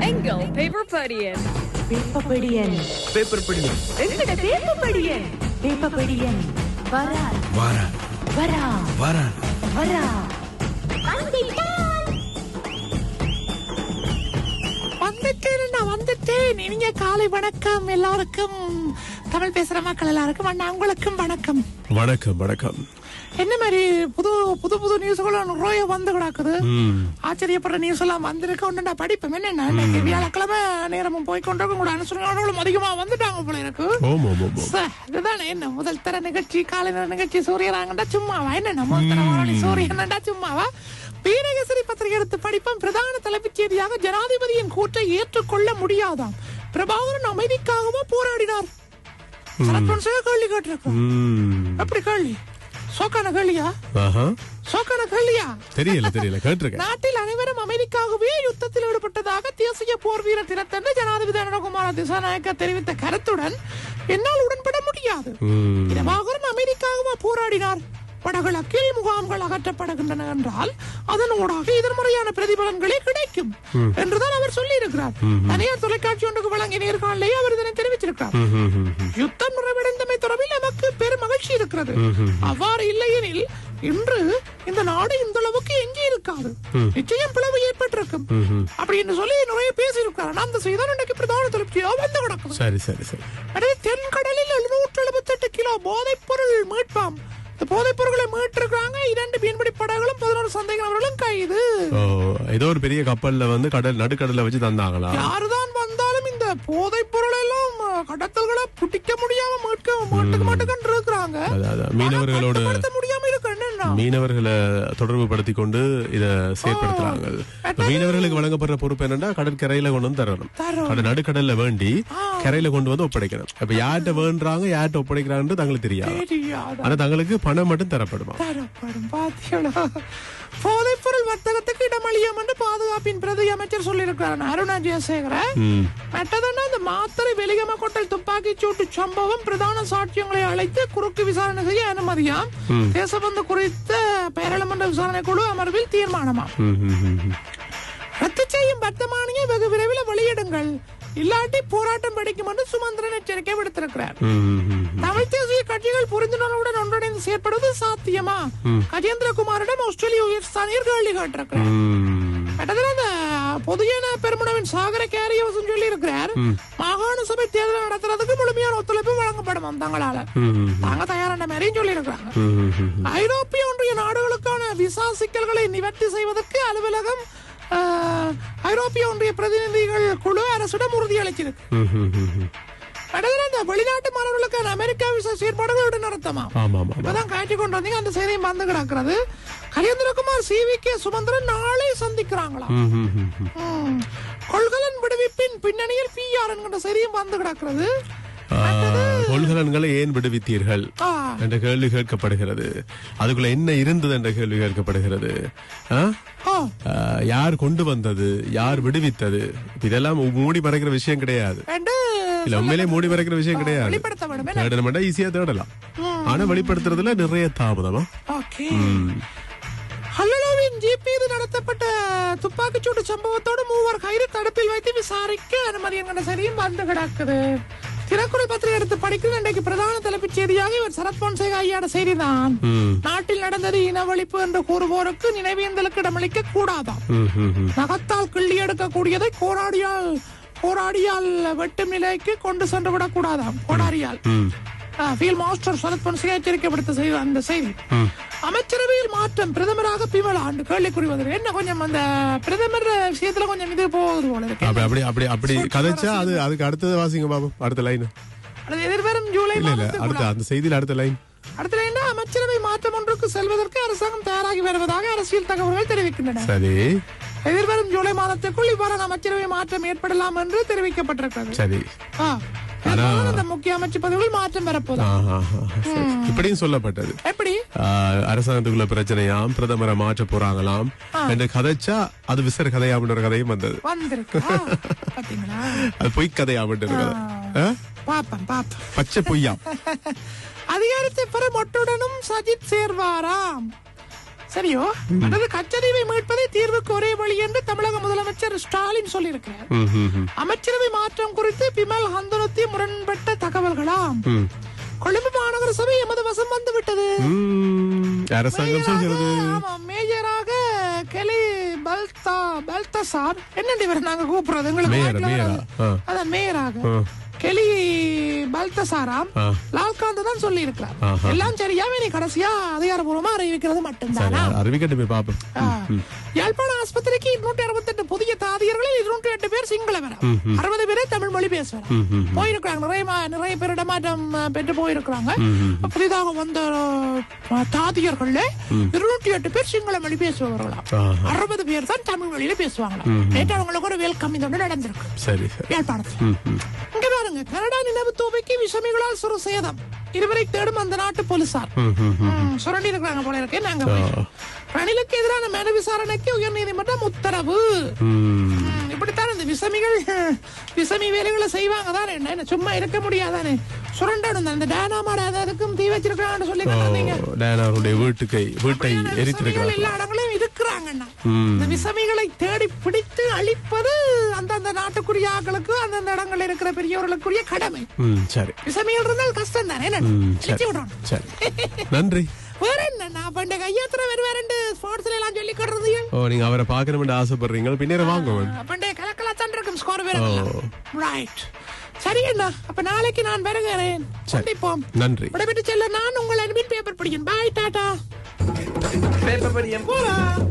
எங்கள் paper படியன். வேப்பப்படியன் paper பிடி எங்கட வேப்பப்படியன் வேப்பப்படியன் வரா வாரா வரா வாரா வரா வந்துட்டேன் நான் வந்துட்டேன். இனிய காலை வணக்கம் எல்லாருக்கும். தமிழ் பேசுற மக்கள் எல்லாருக்கும் அண்ணா உங்களுக்கும் வணக்கம். வணக்கம் வணக்கம். என்ன மாதிரி புது புது புது நியூஸ்களும் நிறைய வந்து கிடக்குது. ஆச்சரியப்படுற நியூஸ் எல்லாம் வந்திருக்கு. ஒன்று நான் படிப்பேன் என்ன இன்னைக்கு வியாழக்கிழமை நேரமும் போய் கொண்டிருக்கும் கூட அனுசரங்களும் அதிகமா வந்துட்டாங்க போல இருக்கு. இதுதானே என்ன முதல் தர நிகழ்ச்சி காலை நிகழ்ச்சி சூரியனாங்கண்டா சும்மாவா? என்ன தர வானொலி சூரியனண்டா சும்மாவா? வீரகேசரி பத்திரிகை எடுத்து படிப்போம் பிரதான தலைப்புச் செய்தியாக ஜனாதிபதியின் கூற்றை ஏற்றுக்கொள்ள முடியாதாம். பிரபாகரன் அமைதிக்காகவோ போராடினார். கேள்வி கேட்டிருக்கோம். ம். எப்படி கேள்வி? சோக்கான கேள்வியா. சோக்கான கேள்வியா? தெரியல தெரியல கேட்டிருக்கேன். நாட்டில் அனைவரும் அமைதிக்காகவே யுத்தத்தில் ஈடுபட்டதாக தேசிய போர் வீர தினத்தன்று ஜனாதிபதி அனுரகுமார திசாநாயக்க தெரிவித்த கருத்துடன் என்னால் உடன்பட முடியாது. ம். பிரபாகரன் அமைதிக்காகவா போராடினார். வடகிழக்கில் முகாம்கள் அகற்றப்படுகின்றன என்றால் அதனூடாக எதிர்மறையான பிரதிபலன்களே கிடைக்கும் என்றுதான் அவர் சொல்லி இருக்கிறார் தனியார் தொலைக்காட்சி ஒன்றுக்கு வழங்கிய நேர்காணலையே அவர் இதனை தெரிவிச்சிருக்கிறார். யுத்தம் நிறைவடைந்தமை தொடர்பில் நமக்கு பெரும் மகிழ்ச்சி இருக்கிறது. அவ்வாறு இல்லையெனில் இன்று இந்த நாடு இந்த அளவுக்கு எங்கே இருக்காது. நிச்சயம் பிளவு ஏற்பட்டிருக்கும். அப்படின்னு சொல்லி நிறைய பேசியிருக்காரு அந்த செய்தான் இன்றைக்கு பிரதான திருப்தியா வந்து கிடக்குது. சரி சரி சரி. தென்கடலில் எழுநூற்று எழுபத்தெட்டு கிலோ போதைப் பொருள் மீட்பாம். இந்த போதைப் பொருட்களை இரண்டு மீன்பிடி படகுகளும் பதினோரு சந்தேகங்களும் கைது. ஓ ஏதோ ஒரு பெரிய கப்பல்ல வந்து கடல் நடுக்கடல்ல வச்சு தந்தாங்களா? யாருதான் வந்தாலும் இந்த போதைப் பொருள் எல்லாம் கடத்தல்களை பிடிக்க முடியாம மீட்க மாட்டுக்கு மாட்டுக்கு இருக்கிறாங்க. மீனவர்களோட முடியாம இருக்கு மீனவர்களை தொடர்பு படுத்தி கொண்டு இத செயற்படுத்துறாங்க. மீனவர்களுக்கு வழங்கப்படுற பொறுப்பு என்னன்னா கடற்கரையில கொண்டு வந்து தரணும். தரணும். கடல் நடுக்கடல்ல வேண்டி கரையில கொண்டு வந்து ஒப்படைக்கணும். இப்ப யார்கிட்ட வேண்டுறாங்க யார்கிட்ட ஒப்படைக்கிறாங்கன்னு தங்களுக்கு தெரியாது. ஆனா தங்களுக்கு பணம் மட்டும் தரப்படுமா? தரப்படும். பாத்தீங்களா போதைப் பொருள் வர்த்தகத்துக்கு இடமளியும் என்று பாதுகாப்பின் பிரதி அமைச்சர் சொல்லியிருக்கிறார். அருணா ஜெயசேகர. மற்றதுன்னா இந்த மாத்தறை வெளிகம கொட்டல் துப்பாக்கி சூட்டு சம்பவம் பிரதான சாட்சியங்களை அழைத்து குறுக்கு விசாரணை செய்ய அனுமதியாம். தேசபந்து குறித்த பேரளமன்ற விசாரணை குழு அமர்வில் தீர்மானமாம். ரத்து செய்யும் வர்த்தமானியை வெகு விரைவில் வெளியிடுங்கள். இல்லாட்டி போராட்டம் வெடிக்கும் என்று சுமந்திரன் எச்சரிக்கை விடுத்திருக்கிறார். தமிழ் தேசிய கட்சிகள் புரிந்துணர்வுடன் ஒன்றிணைந்து செயற்படுவது சாத்தியமா கஜேந்திரகுமாரிடம் ஆஸ்திரேலிய உயர்ஸ்தானியர் கேள்வி கேட்டிருக்கிறார். கிட்டத்தட்ட அந்த பொதுஜன பெருமுனவின் சாகர கேரியவசம் சொல்லி இருக்கிறார் மாகாண சபை தேர்தல் நடத்துறதுக்கு முழுமையான ஒத்துழைப்பு வழங்கப்படும் தங்களால. தாங்க தயாரான மாதிரியும் சொல்லி இருக்கிறாங்க. ஐரோப்பிய ஒன்றிய நாடுகளுக்கான விசா சிக்கல்களை நிவர்த்தி செய்வதற்கு அலுவலகம் ஐரோப்பிய ஒன்றிய பிரதிநிதிகள் குழு அரசிடம். அடுத்தது இந்த வெளிநாட்டு மாணவர்களுக்கான அமெரிக்கா விசா செயற்பாடுகளோட நடத்தமா? இப்பதான் காட்சி கொண்டு வந்தீங்க அந்த செய்தியும் வந்து கிடக்கிறது. Gajendrakumar C V K Sumanthiran நாளை சந்திக்கிறாங்களா. கொள்கலன் விடுவிப்பின் பின்னணியில் பிஆர் என்கிற செய்தியும் வந்து கிடக்கிறது. கொள்கலன்களை ஏன் விடுவித்தீர்கள்? ஆ, என்ற கேள்வி கேட்கப்படுகிறது. அதுக்குள்ள என்ன இருந்தது என்ற கேள்வி கேட்கப்படுகிறது. யார் கொண்டு வந்தது? யார் விடுவித்தது? இதெல்லாம் மூடி மறைக்கிற விஷயம் கிடையாது. இல்ல உண்மையிலே மூடி மறைக்கிற விஷயம் கிடையாது? தேடணும்னா ஈஸியா தேடலாம். ஆனா வெளிப்படுத்துறதுல நிறைய தாமதமா. ஓகே. ஹல்லோவின் ஜிபியில் நடத்தப்பட்ட துப்பாக்கிச்சூடு சம்பவத்தோடு மூவர் கைது தடுப்பில் வைத்து விசாரிக்க அனுமதி என்கிற செய்தியும் வந்து கிடக்குது. தினக்குறள் பத்திரிகை எடுத்து படிக்கிறது இன்றைக்கு பிரதான தலைப்புச் செய்தியாக இவர் சரத் பொன்சேகா ஐயாட செய்திதான். நாட்டில் நடந்தது இனவழிப்பு என்று கூறுவோருக்கு நினைவேந்தலுக்கு இடமளிக்க கூடாதாம். நகத்தால் கிள்ளி எடுக்கக்கூடியதை கோடாடியால் கோடாடியால் வெட்டும் நிலைக்கு கொண்டு சென்று விடக்கூடாதாம். கோடாரியால். ம். ஃபீல்ட் மாஸ்டர் சரத் பொன்சேகா எச்சரிக்கை விடுத்த செய்தி அந்த செய்தி. அமைச்சரவையில் மாற்றம் பிரதமராக பிமலா ஆண்டு கேள்விக்குறி வந்து என்ன கொஞ்சம் அந்த பிரதமர் விஷயத்துல கொஞ்சம் இது போகுது போல இருக்கு. அப்படி அப்படி அப்படி கதைச்சா அது அதுக்கு அடுத்தது வாசிங்க பாபு அடுத்த லைன் எதிர்வரும் ஜூலை இல்ல. அடுத்த அந்த செய்தியில அடுத்த லைன் அடுத்த என்ன அமைச்சரவை மாற்றம் ஒன்றுக்கு செல்வதற்கு அரசாங்கம் தயாராகி வருவதாக அரசியல் தகவல்கள் தெரிவிக்கின்றன. சரி. எதிர்வரும் ஜூலை மாதத்திற்குள் இவ்வாறான அமைச்சரவை மாற்றம் ஏற்படலாம் என்று தெரிவிக்கப்பட்டிருக்கிறது. சரி. ஆ. அந்த முக்கிய அமைச்சு பதவிகள் மாற்றம் வரப்போகுது. ஆஹா, ஆஹா, சரி. இப்படியும் சொல்லப்பட்டது. எப்படி? ஆஹ், அரசாங்கத்துக்குள்ள பிரச்சனையாம் பிரதமரை மாற்ற போறாங்களாம் என்று கதைச்சா அது விசர கதையாமன்ற கதையும் வந்தது. வந்திருக்கு. ஆ, பாத்தீங்களா? அது பொய் கதையாமன்ற கதை. ஆ? பாப்பம் பாப்பம். பச்சை பொய்யா அதிகாரத்தை பெற மொட்டுடனும் சஜித் சேர்வாராம். சரியோ? அல்லது கச்சதீவை மீட்பதே தீர்வுக்கு ஒரே வழி என்று தமிழக முதலமைச்சர் ஸ்டாலின் சொல்லியிருக்கிறார். அமைச்சரவை மாற்றம் குறித்து பிமல் ஹந்தனத்தி முரண்பட்ட தகவல்களாம். கொழும்பு மாநகர சபை எமது வசம் வந்து விட்டது. ம், அரசாங்கம் சொல்கிறது. மேஜராக கெலி பல்தா பல்தசார். என்னடி இவர் நாங்க கூப்பிடுறது? எங்களுக்கு. அதான் மேயராக. கெலி பல்தசாராம். லால்காந்த் தான் சொல்லி இருக்கிறார். எல்லாம் சரியாவே நீ கடைசியா அதிகாரப்பூர்வமா அறிவிக்கிறது சரி மட்டும்தானா அறிவிக்கட்டு பாப்போம். யாழ்ப்பாண ஆஸ்பத்திரிக்கு இருநூற்றி அறுபத்தெட்டு புதிய தாதியர்களில் இருநூற்றி எட்டு பேர் சிங்கள வர அறுபது பேரே மொழி பேசுவார். போயிருக்கிறாங்க. நிறைய நிறைய பேர் இடமாற்றம் பெற்று போயிருக்கிறாங்க. புதிதாக வந்த தாதியர்கள்ல இருநூற்றி எட்டு பேர் சிங்கள மொழி பேசுபவர்களாம் ஆஹா. அறுபது பேர் தான் தமிழ் மொழியில பேசுவாங்களாம் நேற்று அவங்களுக்கு ஒரு வெல்கம் இது ஒன்று நடந்திருக்கு. சரி யாழ்ப்பாணத்தில். இங்க பாருங்க கனடா நினைவு தூவைக்கு விஷமிகளால் சிறு சேதம் இருவரை தேடும் அந்த நாட்டு போலீசார். சுரண்டி இருக்கிறாங்க போல இருக்கே. நாங்க. ரணிலுக்கு எதிரான மனு விசாரணைக்கு உயர்நீதிமன்றம் உத்தரவு. ம். ம், இப்படித்தான் இந்த விசமிகள் விசமி வேலைகளை செய்வாங்க தானே? என்ன சும்மா இருக்க முடியாதானே? சுரண்டணும் அந்த டேனாமாட அதற்கும் தீ வச்சிருக்காங்கன்னு சொல்லி டயானாவுடைய வீட்டுக்கை வீட்டை விசமிகள் எரித்திருக்கிறார் எல்லா இடங்களையும் இருக்கிறாங்கண்ணா. இந்த விசமிகளை தேடி பிடித்து அழிப்பது அந்தந்த நாட்டுக்குரிய ஆட்களுக்கு அந்தந்த இடங்கள்ல இருக்கிற பெரியவர்களுக்குரிய கடமை. சரி. விசமிகள் இருந்தால் கஷ்டம் தானே சரி. நன்றி. நான் பண்ட கையாத்திர வருவாருண்டு ஸ்போர்ட்ஸ்ல எல்லாம் சொல்லி கொடுறது ஓ நீங்க அவரை பார்க்கணும்னு ஆசைப்படுறீங்க பின்னேற வாங்க அப்பண்டே கலக்கலாத்தான் இருக்கும் ஸ்கோர் வேறலாம் ரைட் சரி அண்ணா அப்ப நாளைக்கு நான் வருகிறேன். சந்திப்போம். நன்றி. விடைபெற்று செல்ல நான் உங்கள் அன்பின் பேப்பர் படிக்கிறேன் பாய் டாடா. பேப்பர் படியம். போலாம்